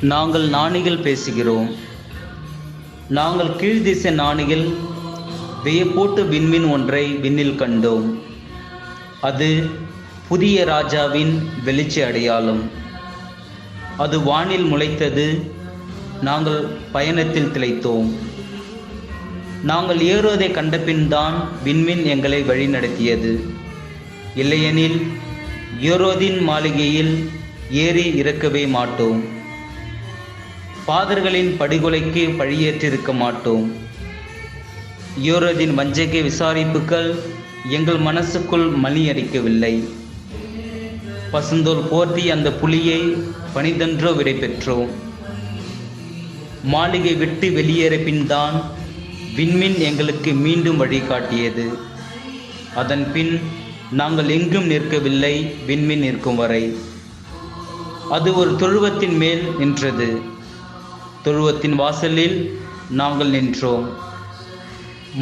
நாங்கள் நாணிகள் பேசுகிறோம். நாங்கள் கீழ்திசை நாணிகள் வியப்போட்டு விண்மீன் ஒன்றை விண்ணில் கண்டோம். அது புதிய ராஜாவின் வெளிச்ச அடையாளம். அது வானில் முளைத்தது நாங்கள் பயணத்தில் திளைத்தோம். நாங்கள் ஏறுவதை கண்டபின்தான் விண்மீன் எங்களை வழிநடத்தியது. இல்லையெனில் ஏரோதின் மாளிகையில் ஏறி இறக்கவே மாட்டோம். பாதர்களின் படுகொலைக்கு பழியேற்றிருக்க மாட்டோம். யோரோதின் வஞ்சக விசாரிப்புகள் எங்கள் மனசுக்குள் மணி அடிக்கவில்லை பசுந்தோல் போர்த்தி அந்த புலியை பணிதன்றோ விடை பெற்றோம் மாளிகை விட்டு வெளியேற பின்தான் விண்மீன் எங்களுக்கு மீண்டும் வழிகாட்டியது. அதன் பின் நாங்கள் எங்கும் நிற்கவில்லை விண்மீன் நிற்கும் வரை. அது ஒரு துருவத்தின் மேல் நின்றது. தொழுவத்தின் வாசலில் நாங்கள் நின்றோம்.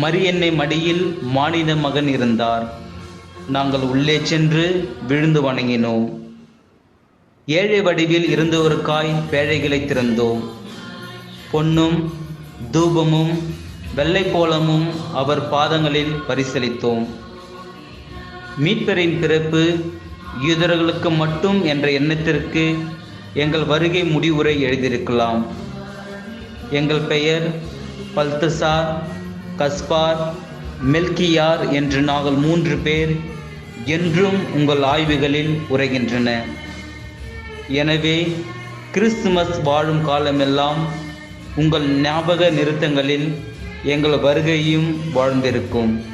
மரியன்னை மடியில் மானிட மகன் இருந்தார். நாங்கள் உள்ளே சென்று விழுந்து வணங்கினோம். ஏழை வடிவில் இருந்தவருக்காய் பேழைகளை திறந்தோம். பொன்னும் தூபமும் வெள்ளைப்போளமும் அவர் பாதங்களில் பரிசளித்தோம். மீட்பரின் பிறப்பு யூதர்களுக்கு மட்டும் என்ற எண்ணத்திற்கு எங்கள் வருகை முடிவுரை எழுதியிருக்கலாம். எங்கள் பெயர் பல்தசார் கஸ்பார் மெல்கியார் என்று நாங்கள் மூன்று பேர் என்றும் உங்கள் ஆய்வுகளில் உரைகின்றன. எனவே கிறிஸ்துமஸ் வாழும் காலமெல்லாம் உங்கள் ஞாபக நிறுத்தங்களில் எங்கள் வருகையும் வாழ்ந்திருக்கும்.